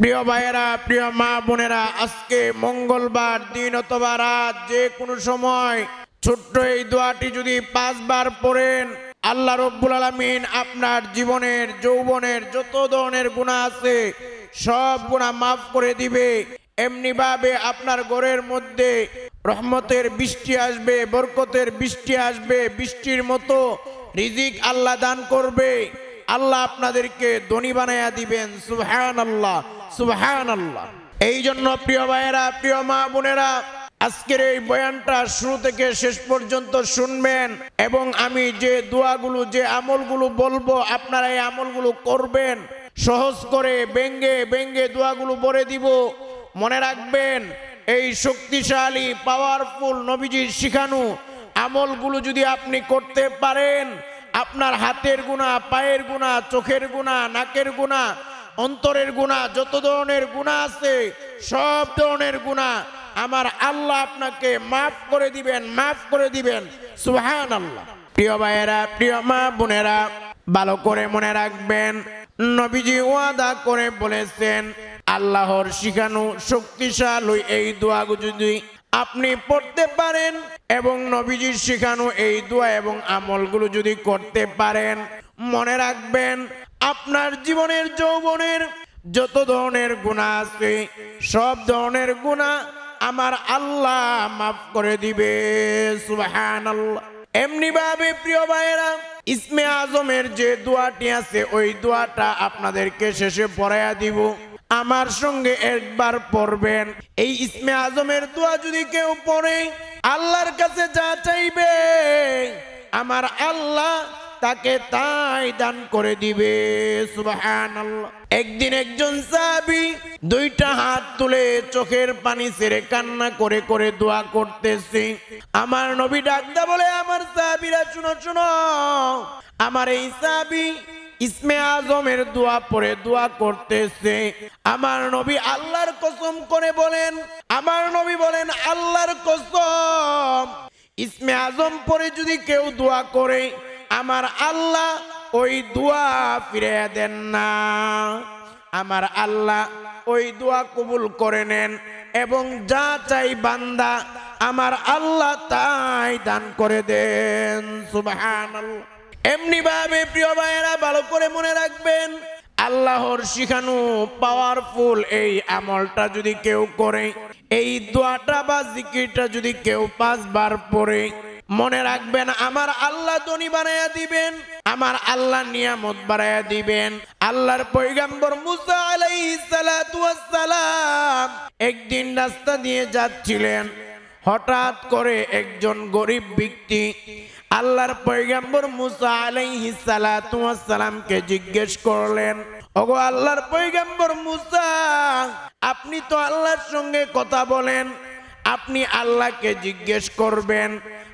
প্রিয় ভাইয়েরা, প্রিয় মা বোনেরা, আজকে মঙ্গলবার দিন অথবা রাত যে কোনো সময় ছোট্ট এই দোয়াটি যদি পাঁচবার পড়েন, আল্লাহ রব্বুল আলমিন আপনার জীবনের, যৌবনের যত ধরনের গুণা আছে, সব গুণা মাফ করে দিবে। এমনিভাবে আপনার ঘরের মধ্যে রহমতের বৃষ্টি আসবে, বরকতের বৃষ্টি আসবে, বৃষ্টির মতো রিজিক আল্লাহ দান করবে। আল্লাহ আপনাদেরকে ধনী বানাইয়া দিবেন সুহান আল্লাহ সুবহান এই জন্য প্রিয় ভাইয়েরা, প্রিয় মা বোনেরা, আজকের এই বয়ানটা শুরু থেকে শেষ পর্যন্ত শুনবেন এবং আমি যে দোয়াগুলো, যে আমলগুলো বলব, আপনারা এই আমলগুলো করবেন, সহজ করে ব্যঙ্গে ব্যঙ্গে দোয়াগুলো বলে দিব। মনে রাখবেন, এই শক্তিশালী পাওয়ারফুল নবীজির শিখানো আমলগুলো যদি আপনি করতে পারেন, আপনার হাতের গুণা পায়ের গুণা চোখের গুণা নাকের গুণা অন্তরের গুণা, যত ধরনের গুণা আছে, সব ধরনের গুণা আমার আল্লাহ আপনাকে মাফ করে দিবেন, মাফ করে দিবেন। সুহান আল্লাহ প্রিয় ভাইয়েরা, প্রিয় মা বোনেরা, ভালো করে মনে রাখবেন, নবীজি ওয়াদা করে বলেছেন, আল্লাহর শিখানো শক্তিশালী এই দোয়াগু যদি আপনি পড়তে পারেন এবং নবীজির শিখানো এই দোয়া এবং আমলগুলো যদি করতে পারেন, মনে রাখবেন আপনার জীবনের যৌবনের যত ধরনের গুণা আছে, সব ধরনের গুণা আমার আল্লাহ মাফ করে দিবে এমনি ভাবে প্রিয় ভাইয়েরা, ইসমে আজমের যে দোয়াটি আছে, ওই দোয়াটা আপনাদেরকে শেষে পড়াইয়া দিব। আমার সঙ্গে একবার পড়বেন। এই ইসমে আজমের দোয়া যদি কেউ পড়ে, আল্লাহর কাছে যা চাইবে, আমার আল্লাহ তাকে তাই দান করে দিবে একদিন একজন সাহাবি দুইটা হাত তুলে চোখের পানি ছেড়ে কান্না করে করে দোয়া করতেছে। আমার নবী ডাকদা বলে, আমার সাহাবিরা, শুনো শুনো। আমার এই সাহাবি ইসমে আজমের দোয়া পরে দোয়া করতেছে। আমার নবী আল্লাহর কসম করে বলেন, আমার নবী বলেন, আল্লাহর কসম, ইসমে আজম পরে যদি কেউ দোয়া করে আমার আল্লাহ ওই দোয়া ফিরে দেন না। আমার আল্লাহ ওই দোয়া কবুল করে নেন এবং যা চাই বান্দা আমার আল্লাহ তাই দান করে দেন। সুবহানাল্লাহ। এমনি ভাবে প্রিয় ভাইয়েরা, ভালো করে মনে রাখবেন, আল্লাহর শিখানো পাওয়ারফুল এই আমলটা যদি কেউ করে, এই দোয়াটা বা জিকিরটা যদি কেউ পাঁচবার পড়ে মনে রাখবেন, আমার আল্লাহ ধনী বানাইয়া দিবেন, আমার আল্লাহ নিয়ামত বাড়াইয়া দিবেন। আল্লাহর পৈগম্বর মুসা একদিন রাস্তা দিয়ে যাচ্ছিলেন। হঠাৎ করে একজন গরিব ব্যক্তি আল্লাহর পয়গাম্বর মুসা আলাইহিস সালাতু সালামকে জিজ্ঞেস করলেন, ওগো আল্লাহর পয়গাম্বর মুসা, আপনি তো আল্লাহর সঙ্গে কথা বলেন, আপনি আল্লাহকে জিজ্ঞেস করবেন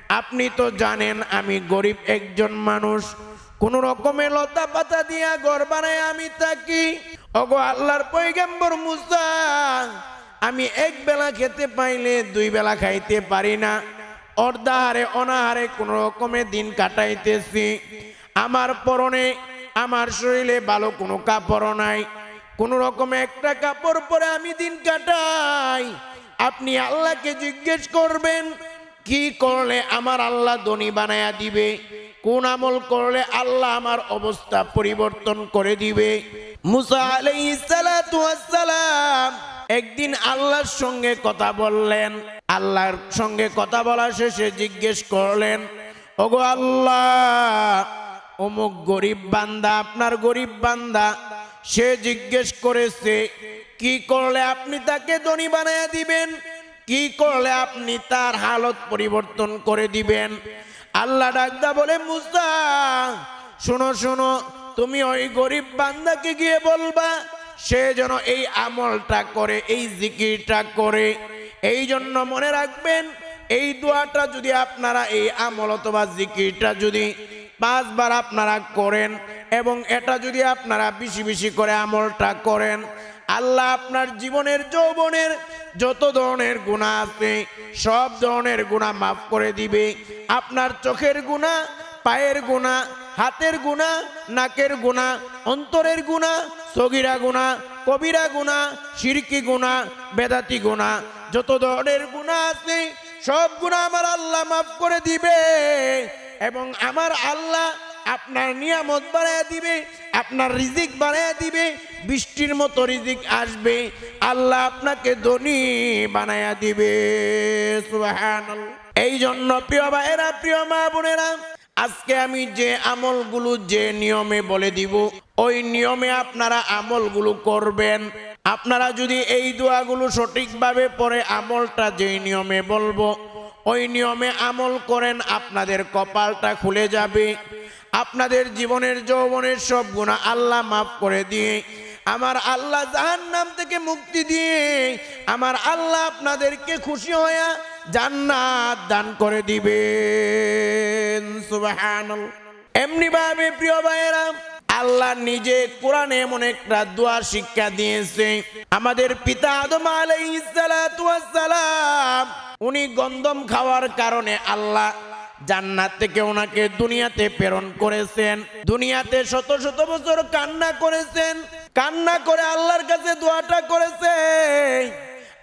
আপনি তো জানেন আমি গরিব একজন মানুষ। কোন রকমের লতা পাতা দিয়া ঘর বানায় আমি থাকি। অগো আল্লাহর পয়গাম্বর মুসা, আমি এক বেলা খেতে পাইলে দুই বেলা খাইতে পারি না। অর্ধাহারে, অনাহারে কোন রকমে দিন কাটাইতেছি। আমার পরনে, আমার শরীরে ভালো কোনো কাপড় নাই। কোন রকমে একটা কাপড় পরে আমি দিন কাটাই। আপনি আল্লাহকে জিজ্ঞেস করবেন কি করলে আমার আল্লাহ ধনী বানায়া দিবে? কোন আমল করলে আল্লাহ আমার অবস্থা পরিবর্তন করে দিবে? মুসা আলাইহিস সালাতু ওয়াস সালাম একদিন আল্লাহর সঙ্গে কথা বললেন। আল্লাহর সঙ্গে কথা বলা শেষে জিজ্ঞেস করলেন, ওগো আল্লাহ, অমুক গরিব বান্দা আপনার গরিব বান্দা, সে জিজ্ঞেস করেছে, কি করলে আপনি তাকে ধনী বানায়া দিবেন? কি করলে আপনি তার হালত পরিবর্তন করে দিবেন? আল্লাহ ডাকদা বলে, মুসা, শোনো শোনো, তুমি ওই গরিব বান্দাকে গিয়ে বলবা, সে যেন এই আমলটা করে, এই জিকিরটা করে। এই জন্য মনে রাখবেন, এই দোয়াটা যদি আপনারা, এই আমল অথবা জিকিরটা যদি পাঁচবার আপনারা করেন এবং এটা যদি আপনারা বেশি বেশি করে আমলটা করেন আল্লাহ আপনার জীবনের, যৌবনের যত ধরনের গুণা আছে, সব ধরনের গুণা মাফ করে দিবে। আপনার চোখের গুণা পায়ের গুণা হাতের গুণা নাকের গুণা অন্তরের গুণা সগিরা গুণা কবিরা গুণা সিরকি গুণা বেদাতি গুণা যত ধরনের গুণা আছে, সব গুণা আমার আল্লাহ মাফ করে দিবে। এবং আমার আল্লাহ আপনার নিয়ামত বাড়ায় দিবে। আপনার রিজিক বাড়ায় দিবে, বৃষ্টির মতো রিজিক আসবে, আল্লাহ আপনাকে ধনী বানায়া দিবে। এই জন্য প্রিয় ভাইয়েরা, প্রিয় মা বোনেরা, আজকে আমি যে আমলগুলো যে নিয়মে বলে দিব, ওই নিয়মে আপনারা আমলগুলো করবেন। আপনারা যদি এই দোয়াগুলো সঠিকভাবে পরে আমলটা যেই নিয়মে বলব ওই নিয়মে আমল করেন, আপনাদের কপালটা খুলে যাবে। আপনাদের জীবনের যৌবনের সব গুণা আল্লাহ মাফ করে দিয়ে, আমার আল্লাহ জাহান নাম থেকে মুক্তি দিয়ে, আমার আল্লাহ আপনাদেরকে খুশি হইয়া জান্নাত দান করে দিবেন। এমনি ভাবে প্রিয় ভাইয়েরা আল্লাহ নিজে কোরআনে এমন একটা দোয়া শিক্ষা দিয়েছে। আমাদের পিতা আদম আলাইহিস সালাতু ওয়াস সালাম উনি গন্ধম খাওয়ার কারণে আল্লাহ জান্নাত থেকে ওনাকে দুনিয়াতে প্রেরণ করেছেন। দুনিয়াতে শত শত বছর কান্না করেছেন। কান্না করে আল্লাহর কাছে দোয়াটা করেছে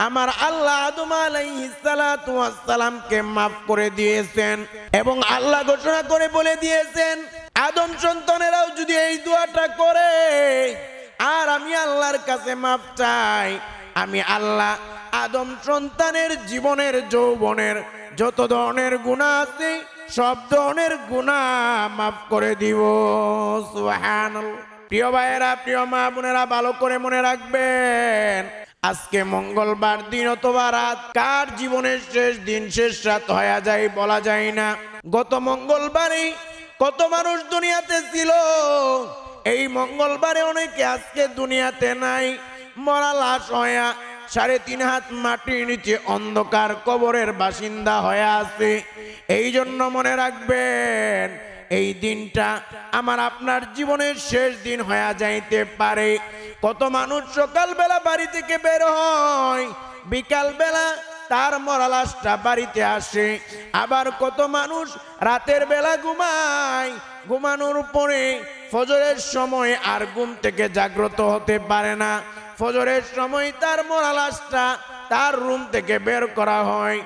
আমার আল্লাহ আদম আলাইহিস সালাতু মাফ করে দিয়েছেন এবং আল্লাহ ঘোষণা করে বলে দিয়েছেন আদম সন্তানেরাও যদি এই দোয়াটা করে, আর আমি আল্লাহর কাছে মাপ চাই, আমি আল্লাহ আদম সন্তানের জীবনের, যৌবনের যত ধরনের গুণা আছে, সব ধরনের গুণা মাফ করে দিব। প্রিয় ভাইয়েরা, প্রিয় মা বোনেরা, ভালো করে মনে রাখবেন, আজকে মঙ্গলবার দিন অথবা রাত, কার জীবনের শেষ দিন, শেষ রাত হয়ে যায় বলা যায় না গত মঙ্গলবারই কত মানুষ দুনিয়াতে ছিল? এই মঙ্গলবারে অনেকে আজকে দুনিয়াতে নাই। মরা লাশ হয়া সাড়ে তিন হাত মাটির নিচে অন্ধকার কবরের বাসিন্দা হয়ে আছে। এই জন্য মনে রাখবেন, এই দিনটা আমার আপনার জীবনের শেষ দিন হয়ে যাইতে পারে। কত মানুষ সকালবেলা বাড়ি থেকে বের হয়, বিকালবেলা তার মরা লাশটা বাড়িতে আসে। আবার কত মানুষ রাতের বেলা ঘুমায়। ঘুমানোর পরে ফজরের সময় আর ঘুম থেকে জাগ্রত হতে পারে না। ফজরের সময় তার মরা লাশটা তার রুম থেকে বের করা হয়।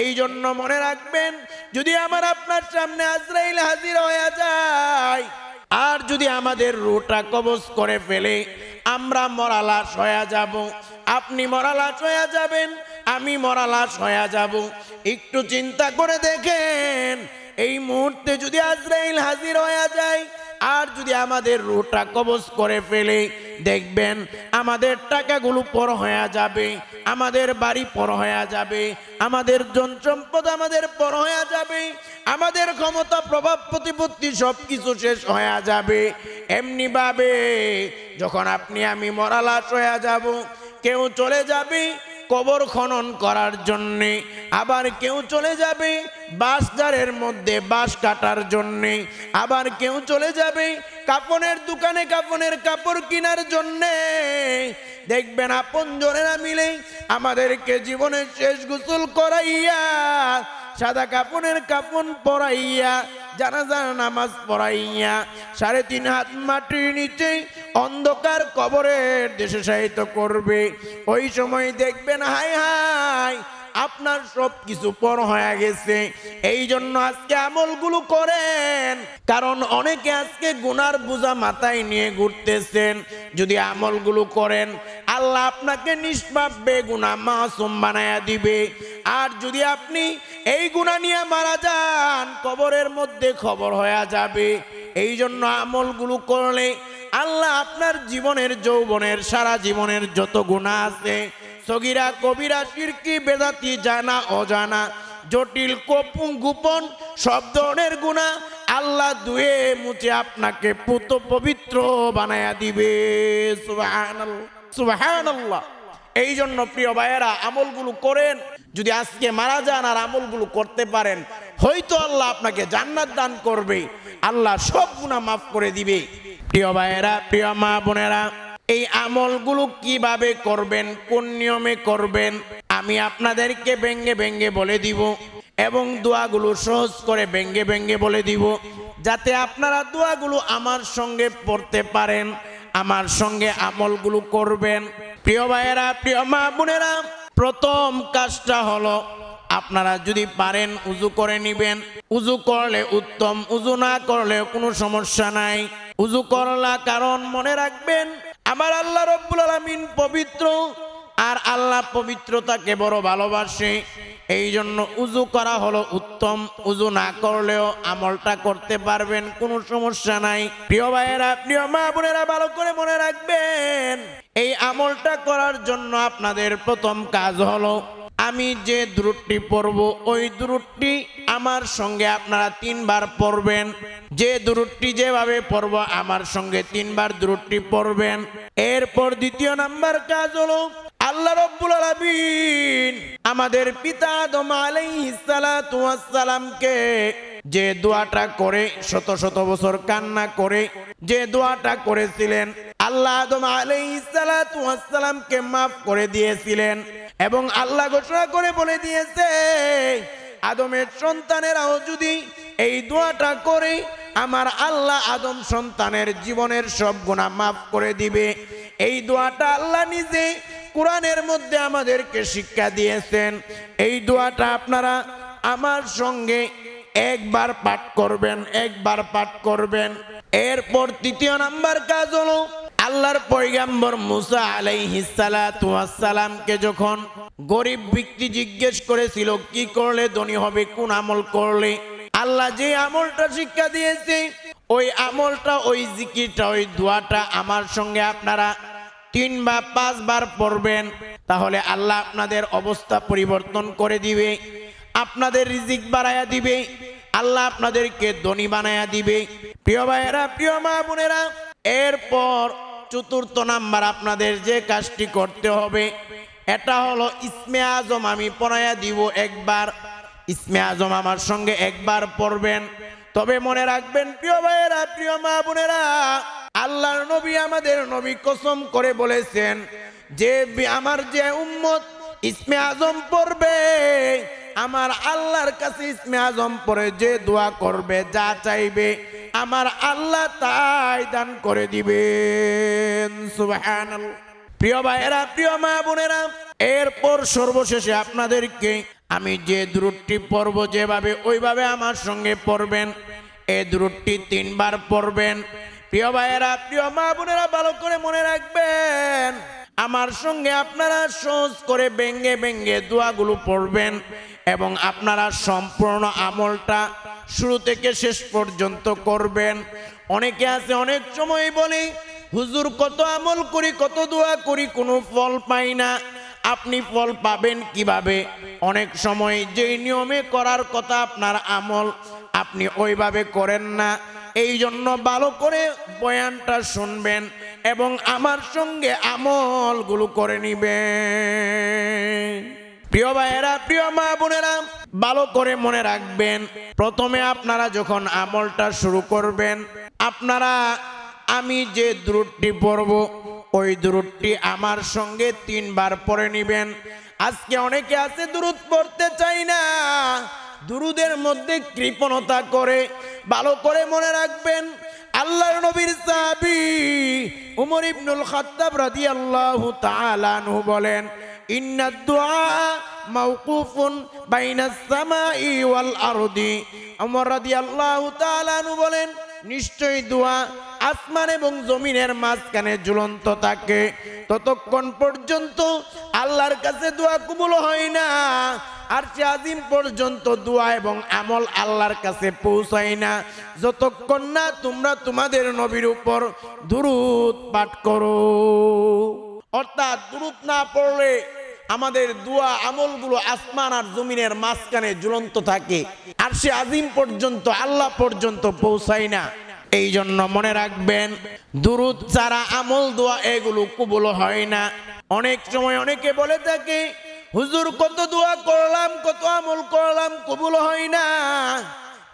এই জন্য মনে রাখবেন, যদি আমার আপনার সামনে আজরাইল হাজির হয়ে যায়, আর যদি আমাদের রুটা কবজ করে ফেলে, আমরা মরালাশ হয়ে যাব। আপনি মরালাশ হয়ে যাবেন আমি মরালাশ হয়ে যাব। একটু চিন্তা করে দেখেন, এই মুহূর্তে যদি আজরাইল হাজির হয়ে যায়, আর যদি আমাদের রুটা কবজ করে ফেলে, দেখবেন আমাদের টাকাগুলো পর হয়ে যাবে, আমাদের বাড়ি পর হয়ে যাবে, আমাদের জন সম্পদ আমাদের পর হয়ে যাবে, আমাদের ক্ষমতা, প্রভাব, প্রতিপত্তি সব কিছু শেষ হয়ে যাবে। এমনি ভাবে যখন আপনি আমি মরালাশ হয়ে যাব, কেউ চলে যাবে কবর খনন করার জন্যে। আবার কেউ চলে যাবে বাঁশঝাড়ের মধ্যে বাঁশ কাটার জন্যে। আবার কেউ চলে যাবে কাপনের দোকানে কাপনের কাপড় কেনার জন্যে। দেখবেন আপন জনেরা মিলে আমাদেরকে জীবনের শেষ গোসল করাইয়া, সাদা কাপনের কাপন পরাইয়া জানাজার নামাজ পড়াইয়া সাড়ে তিন হাত মাটির নিচে অন্ধকার কবরের দেশে সাহিত্য করবে। ওই সময় দেখবেন হাই হাই আপনার সব কিছু পর হয়ে গেছে। এই জন্য আজকে আমলগুলো করেন। কারণ অনেকে আজকে গুনার বোঝা মাথায় নিয়ে ঘুরতেছেন। যদি আমলগুলো করেন, আল্লাহ আপনাকে নিষ্পাপ বেগুনা মাসুম বানায়া দিবে। আর যদি আপনি এই গুণা নিয়ে মারা যান, কবরের মধ্যে খবর হয়ে যাবে। এই জন্য আমলগুলো করলে আল্লাহ আপনার জীবনের যৌবনের, সারা জীবনের যত গুণা আছে সগিরা কবিরা শিরকি বেদাতি জানা, অজানা, জটিল কোপুং গোপন, সব ধরনের গুণা আল্লাহ দুয়ে মুছে আপনাকে পুত পবিত্র বানায়া দিবে। এই জন্য প্রিয় ভাইয়েরা, আমলগুলো করেন, যদি আজকে মারা যান আর আমলগুলো করতে পারেন, হয়তো আল্লাহ আপনাকে জান্নাত দান করবে, আল্লাহ সব গুণা মাফ করে দিবে। প্রিয় ভাইয়েরা, প্রিয় মা বোনেরা এই আমলগুলো কীভাবে করবেন, কোন নিয়মে করবেন, আমি আপনাদেরকে ব্যঙ্গে ব্যঙ্গে বলে দিব এবং দোয়াগুলো সহজ করে ব্যঙ্গে ব্যঙ্গে বলে দিব যাতে আপনারা দোয়াগুলো আমার সঙ্গে পড়তে পারেন, আমার সঙ্গে আমলগুলো করবেন। প্রিয় ভাইয়েরা, প্রিয় মা বোনেরা, প্রথম কাজটা হলো আপনারা যদি পারেন উজু করে নিবেন। উজু করলে উত্তম, উজু না করলে কোনো সমস্যা নাই। উজু করলা কারণ মনে রাখবেন আমার আল্লাহ রব্বুল আলমিন পবিত্র আর আল্লাহ পবিত্রতাকে বড় ভালোবাসে। এই জন্য উজু করা হলো উত্তম। উজু না করলেও আমলটা করতে পারবেন, কোনো সমস্যা নাই। প্রিয় ভাইয়েরা, প্রিয় মা বোনেরা, ভালো করে মনে রাখবেন, এই আমলটা করার জন্য আপনাদের প্রথম কাজ হলো আমি যে দূরটি পড়ব, ওই দূরটি আমার সঙ্গে আপনারা তিনবার পড়বেন। যে দূরটি যেভাবে পড়ব, আমার সঙ্গে তিনবার দূরটি পড়বেন। এরপর দ্বিতীয় নাম্বার কাজ হলো, আল্লাহ রব্বুল আলামিন আমাদের পিতা আদম আলাইহিস সালাতু ওয়াস সালামকে যে দোয়াটা করে, শত শত বছর কান্না করে যে দোয়াটা করেছিলেন, আল্লাহ আদম আলাইহিস সালাতু মাফ করে দিয়েছিলেন এবং আল্লাহ ঘোষণা করে বলে দিয়েছে, আদমের সন্তানেরাও যদি এই দোয়াটা করে, আমার আল্লাহ আদম সন্তানের জীবনের সব গুণা মাফ করে দিবে। এই দোয়াটা আল্লাহ নিজে কোরআনের মধ্যে আমাদেরকে শিক্ষা দিয়েছেন। এই দোয়াটা আপনারা আমার সঙ্গে একবার পাঠ করবেন, একবার পাঠ করবেন। এরপর তৃতীয় নাম্বার কাজ হলো আল্লাহর পয়গাম্বর মুসা আলাইহিসালামকে যখন গরিব ব্যক্তি জিজ্ঞেস করেছিল, কি করলে ধনী হবে? কোন আমল করলে? আল্লাহ যে আমলটা শিক্ষা দিয়েছে, ওই আমলটা, ওই জিকিরটা, ওই দোয়াটা আমার সঙ্গে আপনারা তিন বা পাঁচবার পড়বেন, তাহলে আল্লাহ আপনাদের অবস্থা পরিবর্তন করে দিবে, আপনাদের রিজিক বাড়ায়া দিবে, আল্লাহ আপনাদেরকে ধনী বানায়া দিবে। প্রিয় ভাইয়েরা, প্রিয় মা বোনেরা, এরপর চতুর্থ নাম্বার আপনাদের যে কাজটি করতে হবে, এটা হলো ইসমে আজম আমি পড়াইয়া দিব একবার। ইসমে আজম আমার সঙ্গে একবার পড়বেন। তবে মনে রাখবেন, প্রিয় ভাইয়েরা, প্রিয় মা বোনেরা, আল্লাহর নবী আমাদের নবী কসম করে বলেছেন, যে আমার যে উম্মত ইসমে আজম পড়বে, আমার আল্লাহর কাছে ইসমে আজম পড়ে যে দোয়া করবে, যা চাইবে আমার আল্লাহ তাই দান করে দিবেন। সুবহানাল্লাহ। প্রিয় ভাইয়েরা, প্রিয় মা বোনেরা, এরপর সর্বশেষে আপনাদেরকে আমি যে দূরটি পড়ব যেভাবে ওইভাবে আমার সঙ্গে পড়বেন এই দূরটি তিনবার পড়বেন। প্রিয় ভাইয়েরা, প্রিয় মা বোনেরা, ভালো করে মনে রাখবেন, আমার সঙ্গে আপনারা সহজ করে ব্যঙ্গে ব্যঙ্গে দোয়াগুলো পড়বেন এবং আপনারা সম্পূর্ণ আমলটা শুরু থেকে শেষ পর্যন্ত করবেন। অনেকে আছে, অনেক সময় বলে, হুজুর, কত আমল করি, কত দোয়া করি, কোনো ফল পাই না। আপনি ফল পাবেন কীভাবে? অনেক সময় যেই নিয়মে করার কথা আপনার আমল, আপনি ওইভাবে করেন না। এই জন্য ভালো করে বয়ানটা শুনবেন এবং আমার সঙ্গে আমলগুলো করে নিবেন। প্রিয় ভাইয়েরা, প্রিয় মা বোনেরা, ভালো করে মনে রাখবেন, প্রথমে আপনারা যখন আমলটা শুরু করবেন, আপনারা, আমি যে দূরটি পড়ব, ওই দূরটি আমার সঙ্গে তিনবার পরে নিবেন। আজকে অনেকে আছে দূরত পড়তে চাই না দুরুদের মধ্যে কৃপণতা করে, ভালো করে মনে রাখবেন, আল্লাহর নবীর সাহাবী উমর ইবনুল খাত্তাব রাদিয়াল্লাহু তাআলা আনহু বলেন ইন্না দুআ মাওকুফুন বাইনাস সামাই ওয়াল আরদি। উমর রাদিয়াল্লাহু তাআলা বলেন, নিশ্চয়ই দোয়া আসমান এবং জমিনের মাঝখানে ঝুলন্ত থাকে। ততক্ষণ পর্যন্ত আল্লাহর কাছে দোয়া কবুল হয় না। আর সে আজিম পর্যন্ত দোয়া এবং আমল আল্লাহর কাছে পৌঁছায় না। যতক্ষণ না তোমরা তোমাদের নবীর উপর দুরুদ পাঠ করো। অর্থাৎ দুরুদ না পড়লে আমাদের দোয়া আমলগুলো আসমান আর জমিনের মাঝখানে ঝুলন্ত থাকে। আর সে আজিম পর্যন্ত, আল্লাহ পর্যন্ত পৌঁছায় না। এই জন্য মনে রাখবেন, দুরুদ ছাড়া আমল, দোয়া এগুলো কবুল হয় না। অনেক সময় অনেকে বলে থাকে, হুজুর, কত দোয়া করলাম, কত আমল করলাম, কবুল হয় না।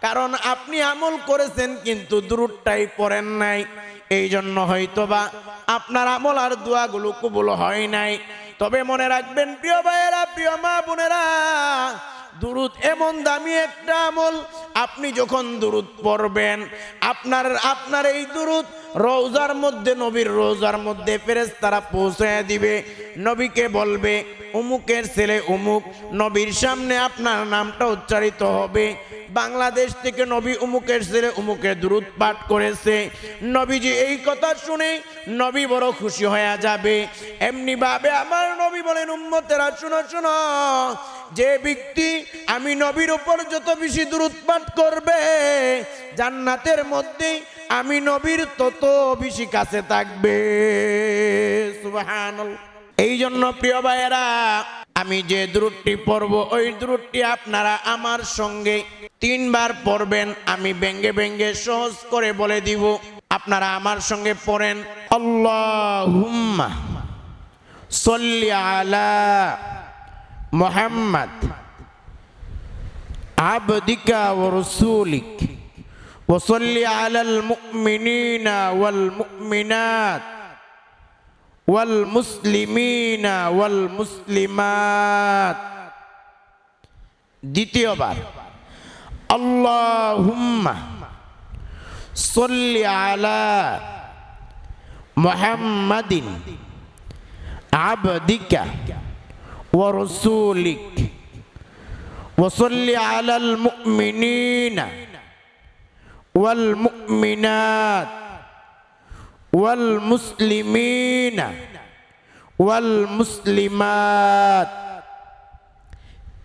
কারণ আপনি আমল করেছেন, কিন্তু দূরটাই পড়েন নাই। এই জন্য হয়তো বা আপনার আমল আর দোয়াগুলো কবুল হয় নাই। তবে মনে রাখবেন, প্রিয় ভাইয়েরা, প্রিয় মা বোনেরা দুরুদ এমন দামি একটা আমল। আপনি যখন দুরুদ পড়বেন, আপনার আপনার এই দুরুদ রোজার মধ্যে, নবীর রোজার মধ্যে ফেরেস তারা পৌঁছায় দিবে। নবীকে বলবে, উমুকের ছেলে উমুক, নবীর সামনে আপনার নামটা উচ্চারিত হবে। বাংলাদেশ থেকে নবী উমুকের ছেলে উমুকের দূরত পাঠ করেছে। নবীজি এই কথা শুনে নবী বড় খুশি হয়ে যাবে। এমনি ভাবে আমার নবী বলেন, উম্মতেরা, শুনো শুনো যে ব্যক্তি আমি নবীর উপর যত বেশি দূরত পাঠ করবে, জান্নাতের মধ্যে আমি নবীর তত বেশি কাছে থাকবে। এই জন্য প্রিয় ভাইয়েরা, আমি যে দূরটি পড়ব, ওই দূরটি আপনারা আমার সঙ্গে তিনবার পড়বেন, আমি ব্যঙ্গে ব্যঙ্গে সহজ করে বলে দিব। আপনারা আমার সঙ্গে পড়েন, আল্লাহুম্মা সল্লি আলা মোহাম্মদ আবদিকা ও রসুলিক وصل على المؤمنين والمؤمنات والمسلمين والمسلمات দ্বিতীয়বার আল্লাহুম্মা সল্লি আলা মুহাম্মাদিন আবদিকা ওয়া রাসূলিক وصل على المؤمنين والمؤمنات والمسلمين والمسلمات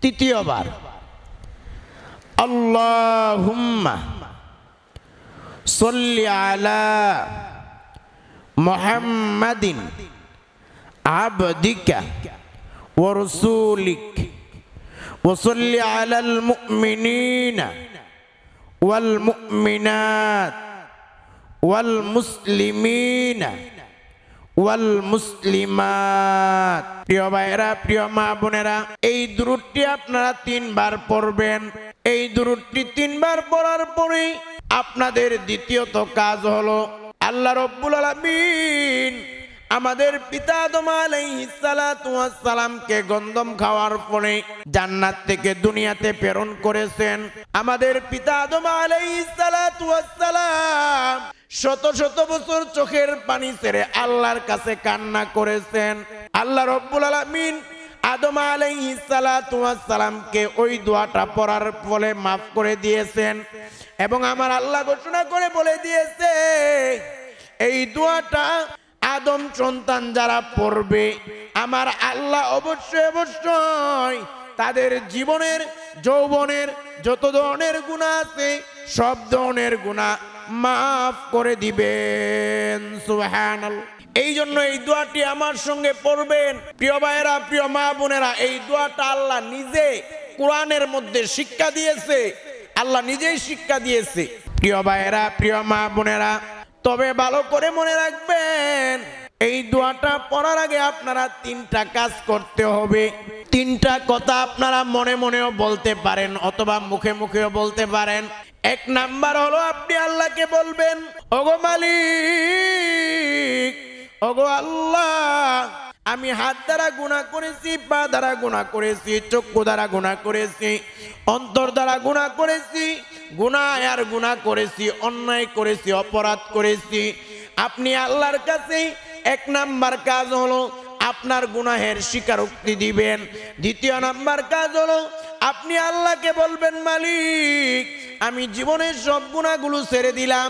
তৃতীয়বার আল্লাহুম্মা সল্লি আলা মুহাম্মাদিন আবদিকা ওয়া রাসূলিক وصل على المؤمنين والمؤمنات والمسلمين والمسلمات প্রিয় ভাইরা প্রিয় মা বোনেরা এই দূরটি আপনারা তিনবার পড়বেন এই দূরটি তিনবার পড়ার পরে আপনাদের দ্বিতীয়ত কাজ হলো আল্লাহ রব্বুল আলামিন আমাদের পিতা আদম সালামকে গন্ধম খাওয়ার পরে জান্নাত থেকে দুনিয়াতে প্রেরণ করেছেন। আমাদের পিতা আদম সালাম শত শত বছর চোখের পানি ছেড়ে আল্লাহর কাছে কান্না করেছেন। আল্লাহ রব্বুল আলমিন আদম সালামকে ওই দোয়াটা পড়ার ফলে মাফ করে দিয়েছেন এবং আমার আল্লাহ ঘোষণা করে বলে দিয়েছে, এই দোয়াটা আদম সন্তান যারা পড়বে, আমার আল্লাহ অবশ্যই অবশ্যই তাদের জীবনের, যৌবনের যত ধরনের গুণা আছে, সব ধরনের গুণা মাফ করে দিবেন, সুবহানাল্লাহ। এই জন্য এই দোয়াটি আমার সঙ্গে পড়বেন। প্রিয় ভাইয়েরা, প্রিয় মা বোনেরা, এই দোয়াটা আল্লাহ নিজে কোরআনের মধ্যে শিক্ষা দিয়েছে। আল্লাহ নিজেই শিক্ষা দিয়েছে। প্রিয় ভাইয়েরা, প্রিয় মা বোনেরা তবে ভালো করে মনে রাখবেন, এই দোয়াটা পড়ার আগে আপনারা তিনটা কাজ করতে হবে। তিনটা কথা আপনারা মনে মনেও বলতে পারেন অথবা মুখে মুখেও বলতে পারেন। এক নাম্বার হলো আপনি আল্লাহকে বলবেন, ওগো মালিক, ওগো আল্লাহ আমি হাত দ্বারা গুণা করেছি, পা দ্বারা গুণা করেছি, চক্ষু দ্বারা গুণা করেছি, অন্তর দ্বারা গুণা করেছি গুণা আর গুণা করেছি, অন্যায় করেছি, অপরাধ করেছি। আপনি আল্লাহর কাছে এক নাম্বার কাজ হলো আপনার গুনাহের স্বীকারোক্তি দিবেন। দ্বিতীয় নাম্বার কাজ হলো আপনি আল্লাহকে বলবেন, মালিক, আমি জীবনের সব গুণাগুলো ছেড়ে দিলাম,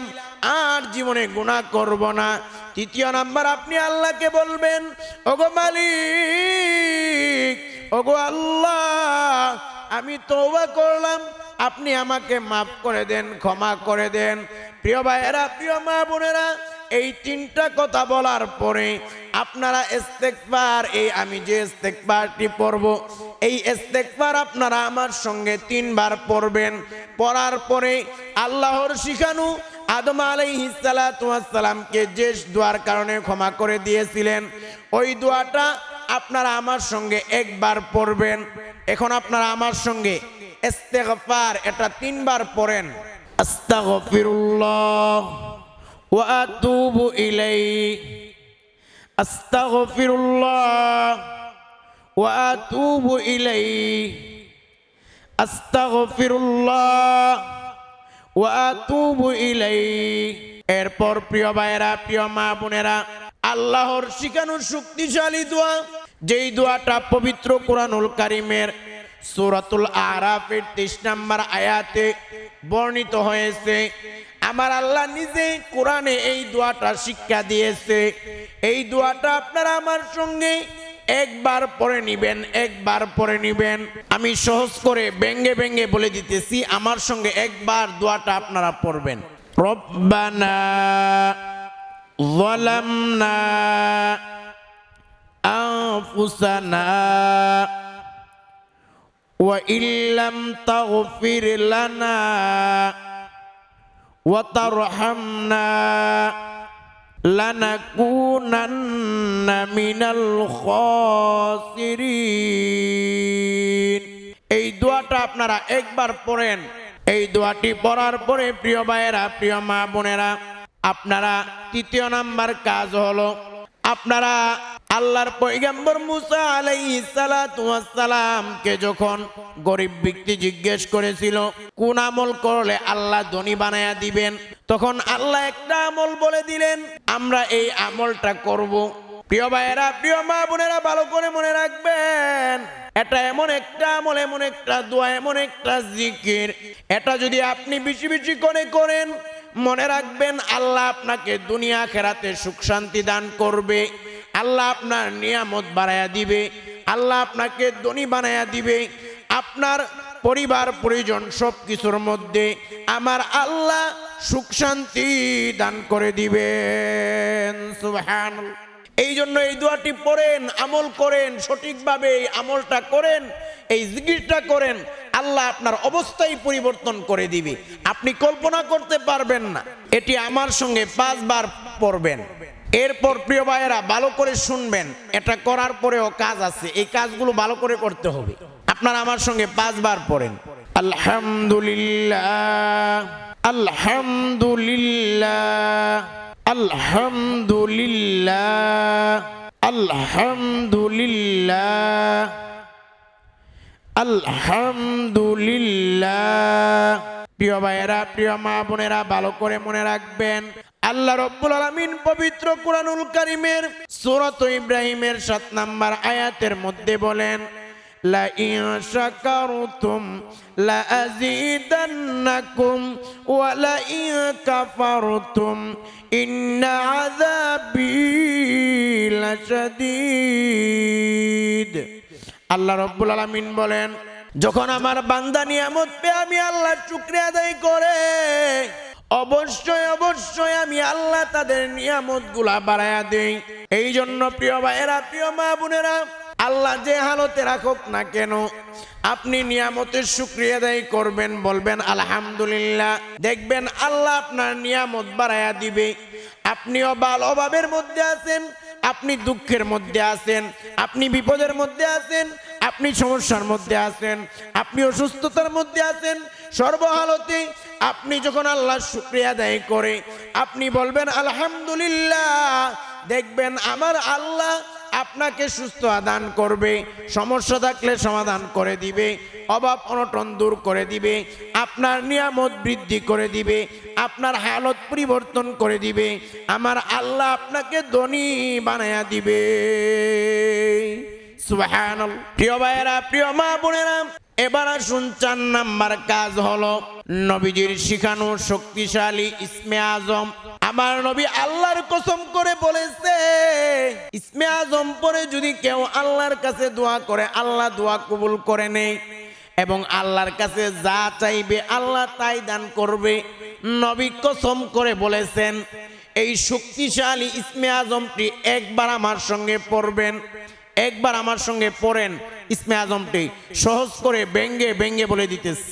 আর জীবনে গুণা করব না। তৃতীয় নাম্বার আপনি আল্লাহকে বলবেন, ওগো মালিক, ওগো আল্লাহ, আমি তৌবা করলাম, আপনি আমাকে মাফ করে দেন, ক্ষমা করে দেন। প্রিয় ভাইয়েরা, প্রিয় মা বোনেরা এই তিনটা কথা বলার পরে আপনারা ইস্তেকবার এই আমি যে ইস্তেকবারটি পড়ব, এই ইস্তেকবার আপনারা আমার সঙ্গে তিনবার পড়বেন। পড়ার পরে আল্লাহর শিখানু আদম আলাইহিসালামকে যে দোয়ার কারণে ক্ষমা করে দিয়েছিলেন। ওই দোয়াটা আপনারা আমার সঙ্গে একবার পড়বেন। এখন আপনারা আমার সঙ্গে ইস্তেগফার এটা তিনবার পড়েন। আস্তাগফিরুল্লাহ। আতুবু ইলাইহি আস্তাগফিরুল্লাহ ওয়া আতুবু ইলাইহি আস্তাগফিরুল্লাহ ওয়া আতুবু ইলাইহি এরপর প্রিয় ভাইয়েরা, প্রিয় মা বোনেরা, আল্লাহর শিখানোর শক্তিশালী দোয়া, যেই দোয়াটা পবিত্র কোরআনুল কারিমের সূরাতুল আরাফের তেইশ নাম্বার আয়াতে বর্ণিত হয়েছে আমার আল্লাহ নিজে কোরআনে এই দোয়াটা শিক্ষা দিয়েছে এই দোয়াটা আপনারা আমার সঙ্গে একবার পরে নিবেন একবার পরে নিবেন আমি সহজ করে ব্যঙ্গে ব্যঙ্গে বলে দিতেছি আমার সঙ্গে একবার দোয়াটা আপনারা পড়বেন রব্বানা ظلمنا أنفسنا وإن لم تغفر لنا وترحمنا لنكونن من الخاسرين এই দোয়াটা আপনারা একবার পড়েন এই দোয়াটি পড়ার পরে প্রিয় ভাইয়েরা প্রিয় মা বোনেরা আপনারা তৃতীয় নাম্বার কাজ হলো আপনারা আল্লাহর পয়গম্বর মুসা ওয়াস যখন গরিব ব্যক্তি জিজ্ঞেস করেছিল, কোন আমল করলে আল্লাহ ধনী বানায়া দিবেন? তখন আল্লাহ একটা আমল বলে দিলেন, আমরা এই আমলটা করব। প্রিয় ভাইয়েরা, প্রিয় মা বোনেরা, ভালো করে মনে রাখবেন, এটা এমন একটা আমল, এমন একটা দোয়া, এমন একটা জিকির। এটা যদি আপনি বেশি বেশি করে করেন মনে রাখবেন, আল্লাহ আপনাকে দুনিয়া খেরাতে সুখ শান্তি দান করবে, আল্লাহ আপনার নিয়ামত বাড়াইয়া দিবে, আল্লাহ আপনাকে ধনী বানাইয়া দিবে, আপনার পরিবার, পরিজন সব কিছুর মধ্যে আমার আল্লাহ সুখ শান্তি দান করে দিবেন। সুবহানাল্লাহ। এই জন্য এই দোয়াটি পড়েন, আমল করেন, সঠিকভাবে এই আমলটা করেন, এই জিকিরটা করেন, আল্লাহ আপনার অবস্থাই পরিবর্তন করে দিবে। আপনি কল্পনা করতে পারবেন না, এটি আমার সঙ্গে পাঁচবার পড়বেন। এরপর প্রিয় ভাইয়েরা, ভালো করে শুনবেন, এটা করার পরেও কাজ আছে, এই কাজগুলো ভালো করে করতে হবে। আপনারা আমার সঙ্গে পাঁচবার পড়েন। আলহামদুলিল্লাহ আলহামদুলিল্লাহ। আলহামদুলিল্লাহ আলহামদুলিল্লাহ আলহামদুলিল্লাহ। প্রিয় ভাইয়েরা, প্রিয় মা বোনেরা, ভালো করে মনে রাখবেন, আল্লাহ রব্বুল আলামিন পবিত্র কুরআনুল কারীমের সূরাত ইব্রাহিমের 7 নাম্বার আয়াতের মধ্যে বলেন আযীদান্নাকুম ওয়া লা ইন কাফারতুম ইন্না আযাবি লাশাদীদ আল্লাহ রব্বুল আলামিন বলেন, যখন আমার বান্দা নিয়ামত পেয়ে আমি আল্লাহ শুকরিয়া আদায় করে, অবশ্যই অবশ্যই আমি আল্লাহ তাদের নিয়ামতগুলা বাড়াইয়া দেই। এই জন্য প্রিয় ভাইয়েরা, প্রিয় মা বোনেরা আল্লাহ যে হালতে রাখুক না কেন, আপনি নিয়ামতের শুক্রিয়া আদায় করবেন, বলবেন, আলহামদুলিল্লাহ। দেখবেন আল্লাহ আপনার নিয়ামত বাড়াইয়া দিবে। আপনিও বাল অভাবের মধ্যে আছেন, আপনি দুঃখের মধ্যে আছেন, আপনি বিপদের মধ্যে আছেন, আপনি সমস্যার মধ্যে আছেন, আপনি অসুস্থতার মধ্যে আছেন, সর্বহালতে আপনি যখন আল্লাহ শুক্রিয়া আদায় করে, আপনি বলবেন, আলহামদুলিল্লাহ। দেখবেন আমার আল্লাহ আপনাকে সুস্থ আদান করবে, সমস্যা থাকলে সমাধান করে দিবে, অভাব অনটন দূর করে দিবে, আপনার নিয়ামত বৃদ্ধি করে দিবে, আপনার হালত পরিবর্তন করে দিবে, আমার আল্লাহ আপনাকে ধনী বানায়া দিবে। প্রিয় ভাইয়েরা, প্রিয় মা বোনেরা, এবার আসুন চার নাম্বার কাজ হলো নবীজির শিখানো শক্তিশালী ইসমে আজম। আমার নবী আল্লাহর কসম করে বলেছে, ইসমে আজম পরে যদি কেউ আল্লাহর কাছে দোয়া করে, আল্লাহ দোয়া কবুল করে নেই এবং আল্লাহর কাছে যা চাইবে আল্লাহ তাই দান করবে। নবী কসম করে বলেছেন, এই শক্তিশালী ইসমে আজমটি একবার আমার সঙ্গে পড়বেন, একবার আমার সঙ্গে পড়েন, ইসমে আজমটি সহজ করে ব্যঙ্গে ব্যঙ্গে বলে দিতেছি।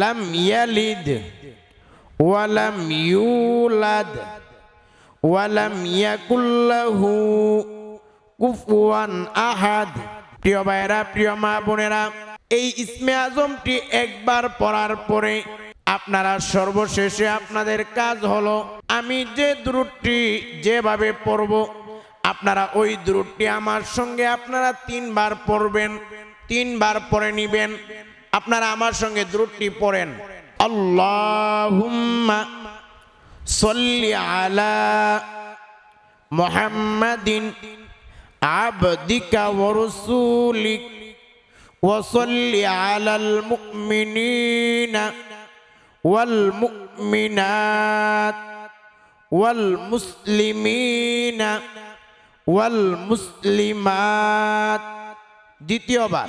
লাম ইয়ালিদ ওয়ালাম ইউলাদ ওয়ালাম ইয়াকুল্লাহু কুফুয়ান আহাদ প্রিয় ভাইরা প্রিয় মা বোনেরা, এই ইসমে আজমটি একবার পড়ার পরে আপনারা সর্বশেষে আপনাদের কাজ হলো, আমি যে দূরটি যেভাবে পড়ব, আপনারা ওই দূরটি আমার সঙ্গে আপনারা তিনবার পড়বেন, তিনবার পড়ে নিবেন। আপনারা আমার সঙ্গে দ্রুটটি পড়েন। আল্লাহুম্মা সল্লি আলা মুহাম্মাদিন আবদিকা ওয়া রাসূলিক ওয়া সল্লি আলাল মুমিনিনা ওয়াল মুমিনাত ওয়াল মুসলিমিনা ওয়াল মুসলিমাত। দ্বিতীয়বার।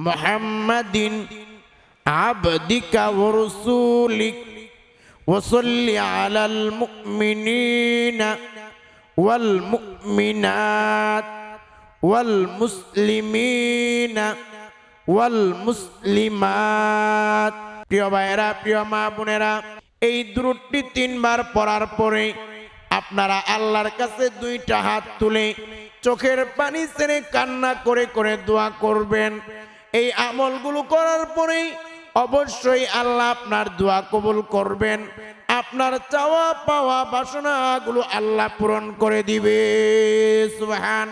محمد عبدك ورسولك وصل على المؤمنين والمؤمنات والمسلمين والمسلمات প্রিয় ভাইয়েরা প্রিয় মা বোনেরা এই দ্রুটটি তিনবার পড়ার পরে আপনারা আল্লাহর কাছে দুইটা হাত তুলে চোখের পানি ছেড়ে কান্না করে করে দোয়া করবেন এই আমলগুলো করার পরেই অবশ্যই আল্লাহ আপনার দোয়া কবুল করবেন। আপনার চাওয়া পাওয়া বাসনাগুলো আল্লাহ পূরণ করে দিবে। সুবহান